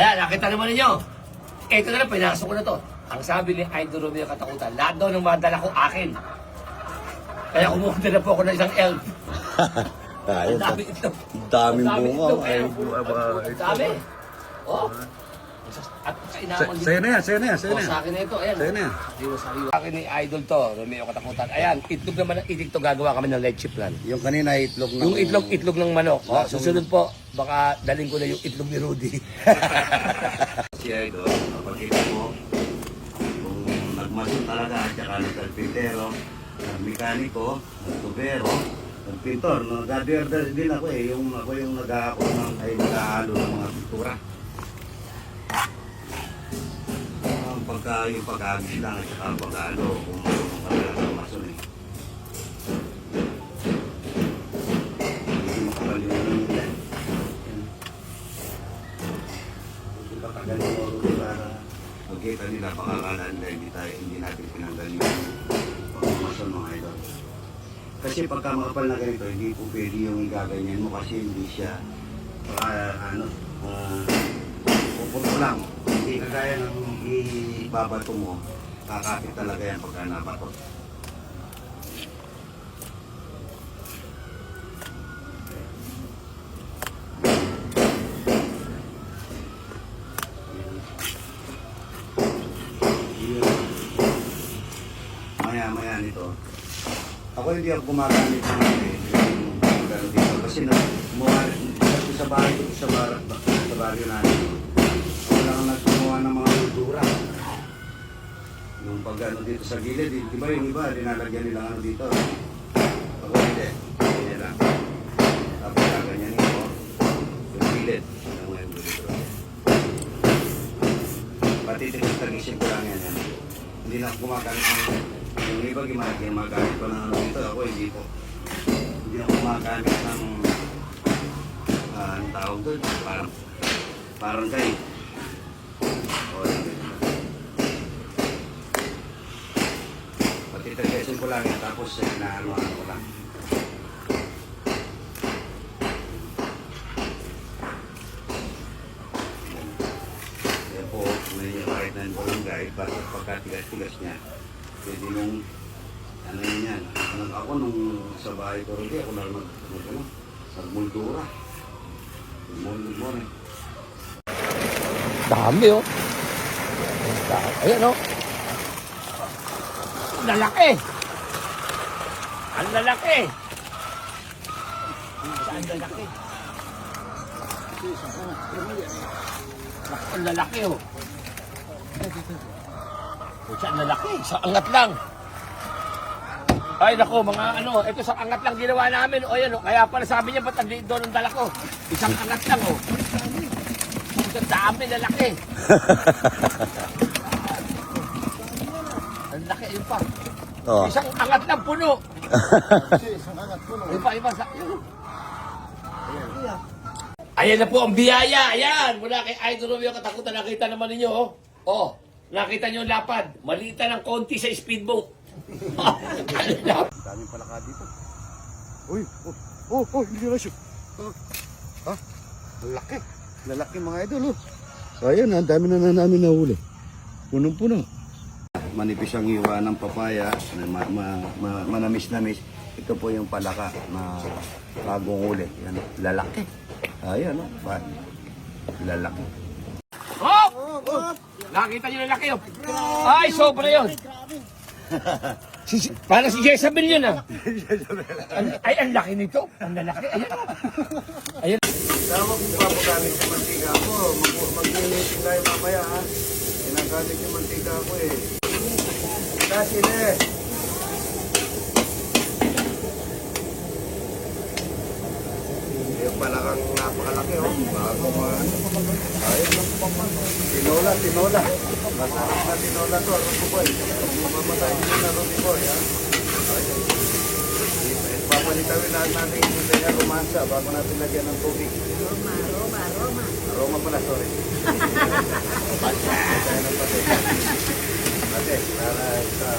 Ayan, nakita naman ninyo. Ito na lang, pinasok ko na to. Ang sabi ni Idol Romeo Katakutan, lahat daw ng madala ko akin. Kaya kumuha na po ako ng isang elf. Ayun. Ang dami ito. Daming Ang dami bunga. ito. Ay? Ang dami. Oh. At sa inaman Sa'yo na yan, sa'yo na yan, sa'yo Oh, na sa yan. akin na ito. Ayan. Sa'yo na yan. Sariwa, sariwa. Sa akin ni Idol to, Romeo Katakutan. Ayan, itlog naman ng itik to gagawa kami ng leche plan. Yung kanina itlog ng... Yung itlog, itlog ng manok. Oh, susunod po, baka daling ko na yung itlog ni Rudy. Si Idol, kapag mo, kung nagmasun talaga, at saka nagkalpintero, nagmekaniko, nagtubero, nagpintor, no? Nag-order din ako eh, yung ako yung nag-aako ng, ay nag-aalo ng mga pintura. Yung pag-agis lang at saka pag-aalo, kung marunong ka talaga ng mason eh. Hindi makapalimutan nila. Yan. Pagkagaling mo rin para magkita nila pakakala nila hindi tayo hindi natin pinanggal yung pagmamasyon mga idol. Kasi pagka makapal na ganito, hindi po pwede yung igaganyan mo kasi hindi siya para ano, uh, puputo lang. Hindi kagaya ng ibabato mo, kakapit talaga yan pagka nabato. Maya maya nito. Ako hindi ako gumagamit ng eh. Kasi na, dito sa bahay ko, sa, bar, sa baryo namin. Ako lang ang nagkumuha ng mga dura. Yung pag ano dito sa gilid, di, ba yung iba, dinalagyan nila ano dito. Ako hindi. Ganyan lang. Tapos gaganyan ko. Yung gilid. Mo yung dito. Pati tinis-tagisin ko lang yan. Hindi na gumagamit ng yung iba gumag gumagamit ko ng ano dito. Ako hindi ko. Hindi ako gumagamit ng ah, anong tawag doon? Parang parang kay. O, yun. Pati tagisin ko lang. Tapos eh, inaano-ano ko lang. Kaya po, may kahit na barangay, basta pagkatigas-tigas niya, pwede mong, ano yun yan, ano, ako nung sa bahay ko rin, ako nag, nag, ano, nagmuldura. Muldura mo rin. Dami oh. Ayan oh. Lalaki. Ang lalaki. Saan lalaki? Ang lalaki oh. O, Saan lalaki? Sa angat lang. Ay nako, mga ano, ito sa angat lang ginawa namin. O yan, oh. kaya pala sabi niya, ba't andito doon ang dala ko? Isang angat lang, oh. Ang dami lalaki. Ang laki, yun pa. Oh. Isang angat lang puno. Iba, iba. Sa, yun. Ayan na po ang biyaya. Ayan. Mula kay Idol Romeo Katakutan. Nakita naman ninyo. Oh. oh. Nakita nyo ang lapad. Malita ng konti sa speedboat. Daming palaka dito. Uy, oh, oh, oh, hindi na siya. Ha? Lalaki. Lalaki mga idol, oh. Ayun, ang dami na na namin nahuli. Punong-puno. Manipis ang iwa ng papaya, ma, ma, ma, manamis-namis. Ito po yung palaka na bagong huli. Yan, lalaki. Ayun, oh. Ba- Lalaki. Oh! Nakita nyo lalaki yun. Ay, sobra yun. Si, si, para si Jezabel yun ah. Ay, ang laki nito. Ang lalaki. Ayan. Ayan. Tama kung papagamit yung mantika ko. Mag- Mag-initin tayo mamaya ha. Ginagamit yung mantika ko eh. Kasi eh. Yung palakang napakalaki oh. Bago mo ano. Ayun. Tinola, tinola. Masarap na tinola to. Rudy boy. Mamatay din na Rudy boy ha. Ayun. Papalitawin lahat natin yung sa romansa bago natin lagyan ng tubig. Roma, Roma, Roma. Roma pala, sorry. Tayo ng. Pati, para sa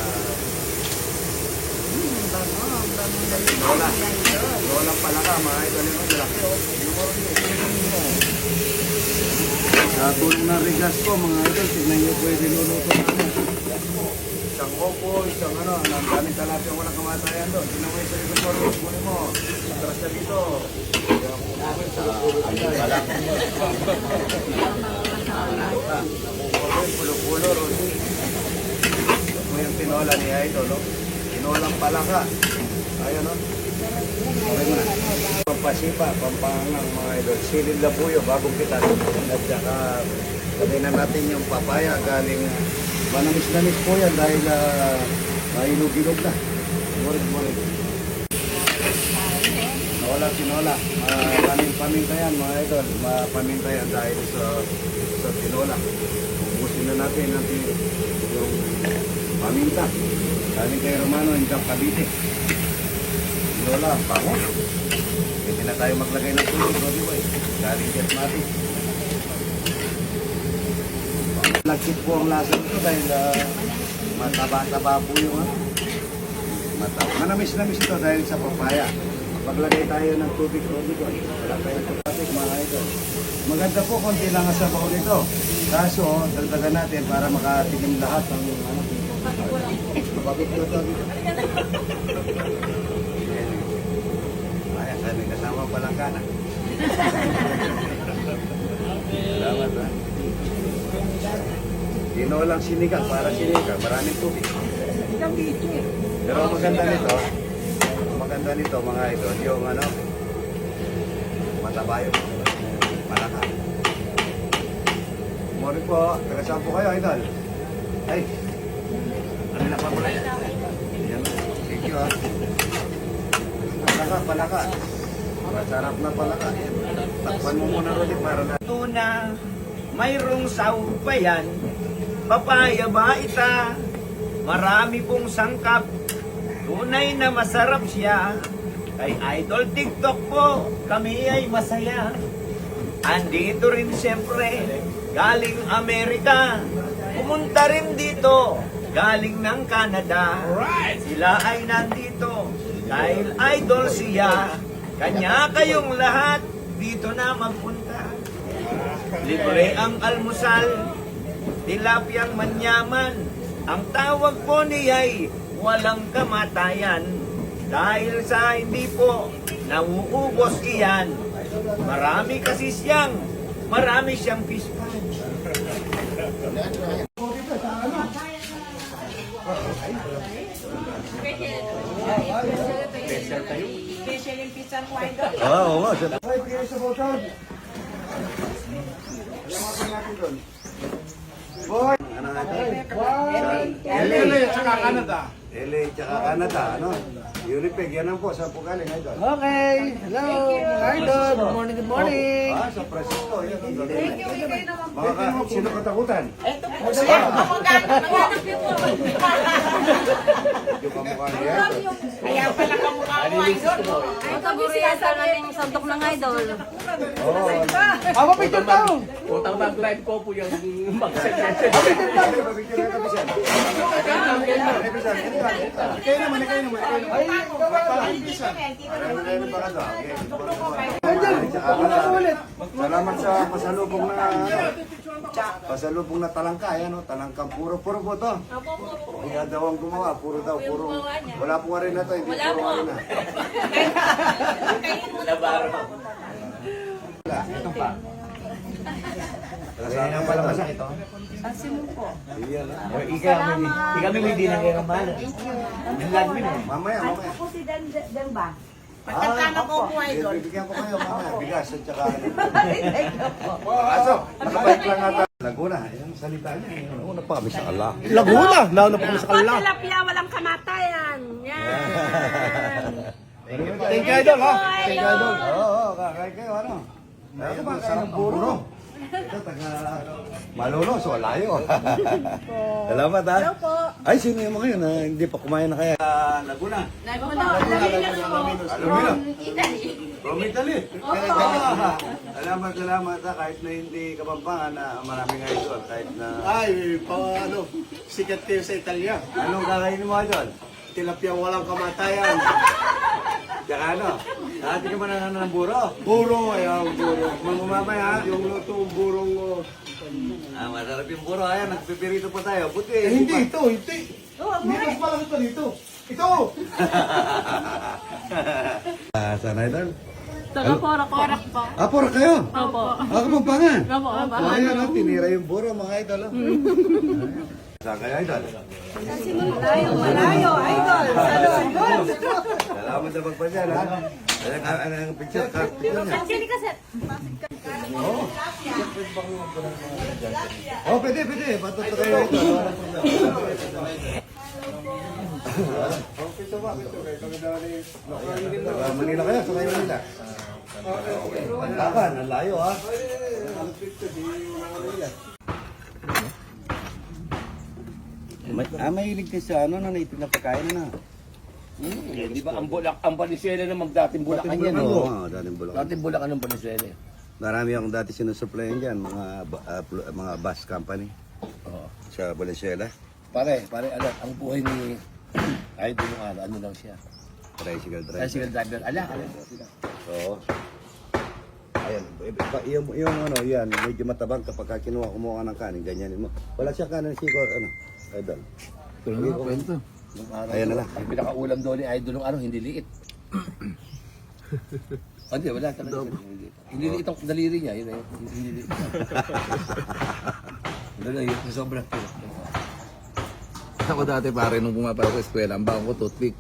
Hmm, bango, ang bango na Lola. idol. Lola pala ka, mga oh. Yung marunong. Sa tulong ng regas ko, mga idol, tignan nyo po yung niluluto namin. Isang opo, isang ano, ang daming talapia walang kamatayan doon. Tignan mo yung sa likod mo, Rose, muli mo. Atras na dito. Ayun pala. Pulo-pulo, Rose. Ito po yung tinola ni Idol, no? Tinolang palaka. Ayun, no? Okay mo. Pampasipa, pampangang mga idol. Silid yun, bagong kita. At saka, sabi na natin yung papaya galing uh, manamis-namis po yan dahil uh, mahilog-hilog na. Murid, murid. Wala, tinola. Uh, pamin, paminta yan mga idol. Paminta yan dahil sa, sa tinola. Ubusin na natin natin yung paminta. Galing kay Romano, yung Cavite. Lola, bango. Pwede na tayo maglagay ng tubig, Roddy Boy. Galing jet natin. Lagkit po ang lasa nito dahil ah, mataba-taba po yung ano. Mataba. Manamis-namis ito dahil sa papaya. Paglagay tayo ng tubig, Roddy Boy. Wala tayong tubig, mga idol. Maganda po konti lang ang sabaw nito. Kaso, dagdagan natin para makatikim lahat ng ano. Bakit ko ko? Kaya sabi kasama palang ka na. Salamat ha. Tinolang sinigang para sinigang. Maraming tubig. Pero ang maganda nito, ang maganda nito mga idol, yung ano, mataba yung malaka. Morning po, taga saan po kayo idol? Ay, ano na pa muna yan? Yan, thank you ha. Palaka, palaka. Masarap na palaka. Takpan mo muna ulit para na. tuna, mayroong saubayan, papaya ba ita, marami pong sangkap, tunay na masarap siya. Kay Idol TikTok po, kami ay masaya. Andito rin siyempre, galing Amerika, pumunta rin dito, galing ng Canada. Sila ay nandito, dahil idol siya. Kanya kayong lahat, dito na magpunta. Libre ang almusal, tilapyang manyaman. Ang tawag po niya'y walang kamatayan. Dahil sa hindi po nauubos iyan. Marami kasi siyang, marami siyang fish pan. Oo, oo nga. Ay, kaya sa botol. Boy! Ano nga ito? LA, tsaka Canada. LA, tsaka Canada, ano? Unipeg, yan ang po. Saan po galing, idol? Okay. Hello, mga idol. Good morning, good morning. Ah, sa Francisco. Yan Thank you, Mga ka, sino katakutan? Yung kamukha niya. Ito buriyata natin yung santok ng idol. Oo. Ako, picture tayo. Utang mag-live ko po yung mag-set. Kayo naman, kayo naman. Ay, baba. Salamat sa pasalubong na ano, pasalubong na talangka, ayan o, talangkang puro, puro po to. Kaya daw ang gumawa, puro daw, puro. Wala po rin na to, hindi puro rin na. Wala, ito pa. Kasama pala masak ito. Iyan na. Ika kami, ika kami hindi nang gagambala. Yung lag mo Mamaya, mamaya. Ako si Dan, Dan ba? Pagkakama ko po, idol. Bibigyan ko kayo mamaya, bigas at saka ano. Pasok, nakabike lang ata. Laguna, yung salita niya. Una pa kami sa ala. Laguna. Nauna pa kami sa kanila. tilapia, walang kamatayan. Yan. Thank you, idol, ha? Thank you, idol. Oo, kakain kayo, ano? Ayun, masarap ng buro. Ito, taga Malolo, so layo. Salamat, ha? Hello po. Ay, sino yung mga yun? na hindi pa kumain na kaya? Laguna. Laguna. Alumino. From Italy. Ah, Salamat, salamat. ha, Kahit na hindi kapampangan na maraming idol. Kahit na... Ay, pa, ano, sikat kayo sa Italia. Anong kakainin mo, idol? Tilapia walang kamatayan. Tsaka ano? Dati ka ba na ng buro? Buro, ayaw, buro. Mamamay ha? Yung luto, burong, oh, yung buro. Ayan, nagpipirito pa tayo. Buti. Eh, hindi ito, hindi. Hindi, mas malaki pa dito. Ito! Ah, sana idol. Taga porak-porak po. Ah, puro kayo. Opo. Ako pampangan. Opo, opo. Oh, ayan, oh, tinira yung buro, mga idol. Oh. Saan kayo, idol? Malayo, malayo, idol. Salud. Salamat sa pagpadyan, ha? Ayan, ah, ano yung picture, ah, picture niya. Sini kasi. Oh, pwede, pwede. Patuto kayo ito. Oh, pito ba? Pito kayo. Kami daw ni... Taga Manila kayo, sa kayo Manila. Okay. Pantakan, ang layo ha. May, ah, mahilig ka sa ano na native na pagkain na. Hmm, eh, di ba ang bulak, ang Valenzuela naman dating Bulacan yan. Oo, Oh. oh, dating Bulacan. Dating Bulacan ng Valenzuela. eh. Marami akong dati sinusuplayan dyan, mga pl- mga bus company Oo. sa Valenzuela. Pare, pare, ano, ang buhay ni ay doon yung ano, ano lang siya. Tricycle driver. Tricycle driver. Ala, ala. Oo. Ayan, yung, yung ano, yan, medyo matabang kapag ka kinuha, kumuha ng kanin, ganyanin mo. Wala siya kanin siko, ano, idol. Nung araw, Ayan na lang. Ang pinakaulam doon ni Idol nung araw, hindi liit. Oh, Hindi, wala talaga. Hindi liit. Hindi liit ang daliri niya. Yun na yun. Hindi hindi liit. Wala na yun. Sobrang cute. Ako dati pare nung pumapasok sa eskwela, ang bako ko toothpick.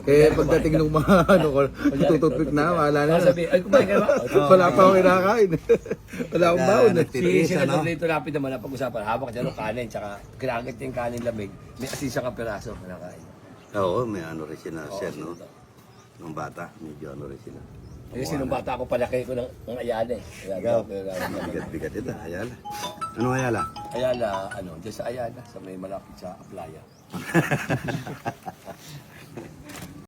Kaya pagdating nung mga ano ko, tututupik na, wala na. Sabi, ay, kumain ka ba? Wala pa akong kinakain. Wala akong baon. Si Senator? Lito Lapid naman ang pag-usapan. Hawak dyan ng kanin, tsaka kinakit yung kanin lamig. May asin siya kapiraso. Kinakain. Oo, may ano rin sila, sir, no? Nung bata, medyo ano rin sila. Eh, sinong bata ako, palaki ko ng, ng Ayala eh. Ikaw? Bigat-bigat ito, Ayala. Anong Ayala? Ayala, ano, dyan sa Ayala, sa may malapit sa Aplaya.